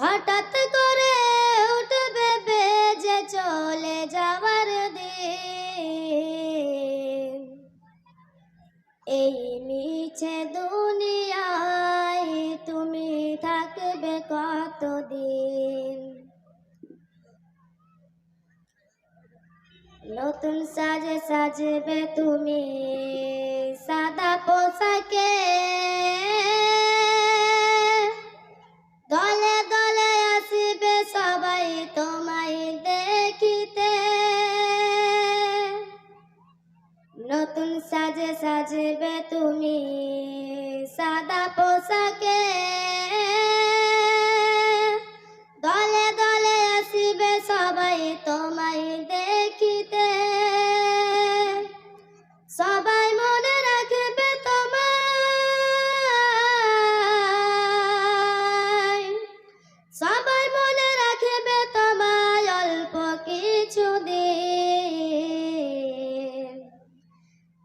হঠাৎ করে উঠবে বেজে চলে যাওয়ার দিন। এই মিছে দুনিয়ায় তুমি থাকবে কতদিন? নতুন সাজে সাজবে তুমি সাদা পোশাকে। নতুন সাজে সাজবে তুমি সাদা পোশাকে।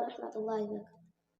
তুমি থাকবে কতদিন আসসালামু আলাইকুম রহমতুল্লাহ